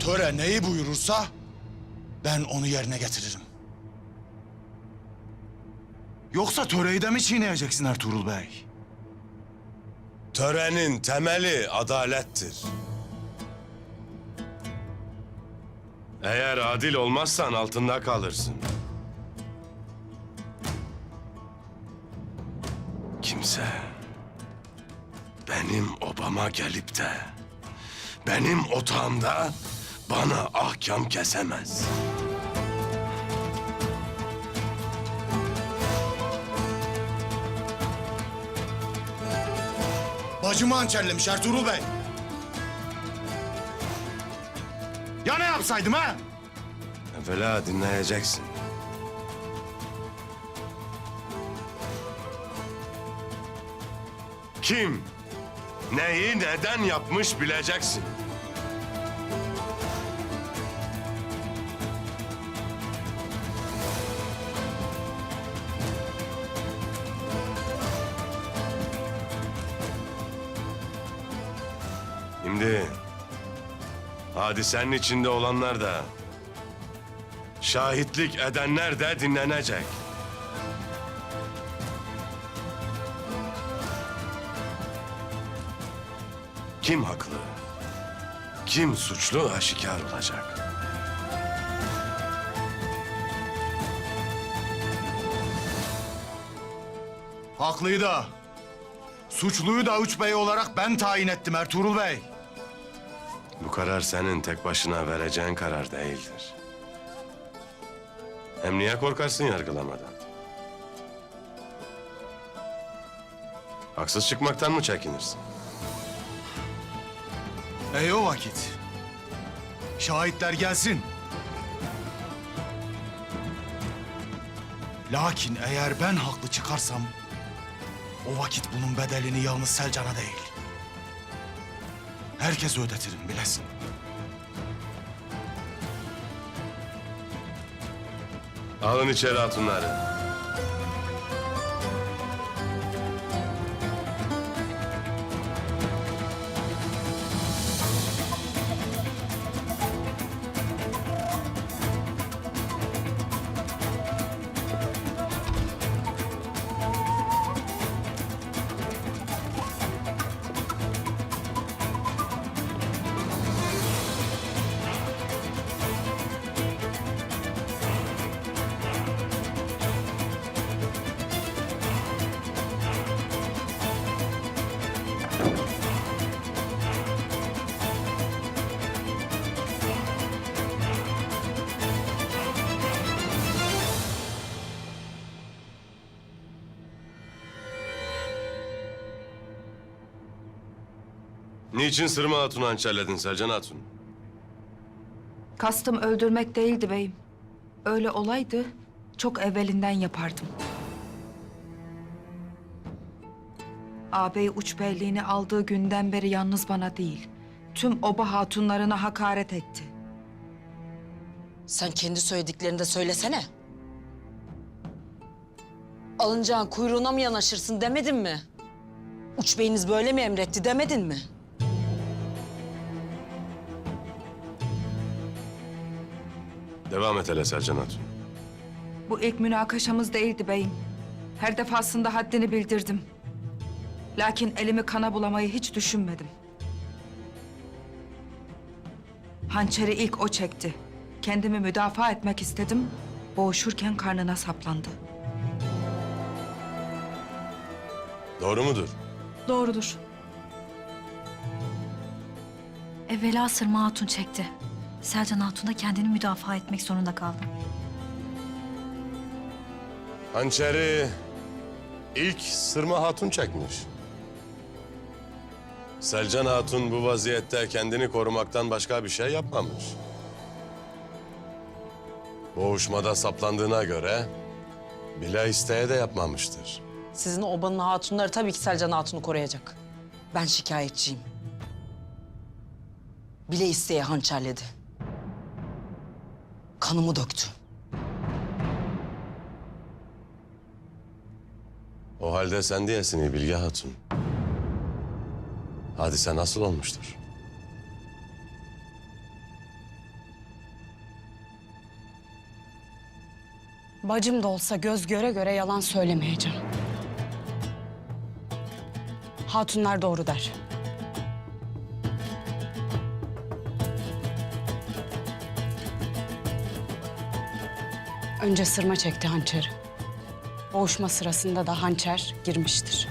Töre neyi buyurursa ben onu yerine getiririm. Yoksa töreyi de mi çiğneyeceksin Ertuğrul Bey? Törenin temeli adalettir. Eğer adil olmazsan altında kalırsın. Kimse benim obama gelip de benim otağımda bana ahkam kesemez. Bacımı hançerlemiş Ertuğrul Bey. Ya ne yapsaydım ha? Evvela dinleyeceksin. Kim, neyi neden yapmış bileceksin. Şimdi hadisenin içinde olanlar da Şahitlik edenler de dinlenecek. Kim haklı? Kim suçlu aşikar olacak. Haklıyı da. Suçluyu da Üç Bey olarak ben tayin ettim Ertuğrul Bey. Bu karar senin tek başına vereceğin karar değildir. Hem niye korkarsın yargılamadan? Haksız çıkmaktan mı çekinirsin? Ey o vakit. Şahitler gelsin. Lakin eğer ben haklı çıkarsam... ...o vakit bunun bedelini yalnız Selcan'a değil... ...herkes ödetirim bilesin. Alın içeri hatunları. Niçin Sırma Hatun'u hançerledin Selcan Hatun? Kastım öldürmek değildi beyim. Öyle olaydı çok evvelinden yapardım. Ağabey uç beyliğini aldığı günden beri yalnız bana değil, tüm oba hatunlarına hakaret etti. Sen kendi söylediklerini de söylesene. Alınacağın kuyruğuna mı yanaşırsın demedin mi? Uç beyiniz böyle mi emretti demedin mi? Devam et hele Selcan Hatun. Bu ilk münakaşamız değildi beyim. Her defasında haddini bildirdim. Lakin elimi kana bulamayı hiç düşünmedim. Hançeri ilk o çekti. Kendimi müdafaa etmek istedim. Boğuşurken karnına saplandı. Doğru mudur? Doğrudur. Evvela Sırma Hatun çekti. Selcan Hatun da kendini müdafaa etmek zorunda kaldı. Hançeri ilk Sırma Hatun çekmiş. Selcan Hatun bu vaziyette kendini korumaktan başka bir şey yapmamış. Boğuşmada saplandığına göre bile isteye de yapmamıştır. Sizin obanın hatunları tabii ki Selcan Hatun'u koruyacak. Ben şikayetçiyim. Bile isteye hançerledi kanımı döktü. O halde sen diyesin iyi Bilge Hatun. Hadise nasıl olmuştur? Bacım da olsa göz göre göre yalan söylemeyeceğim. Hatunlar doğru der. Önce sırma çekti hançeri. Boğuşma sırasında da hançer girmiştir.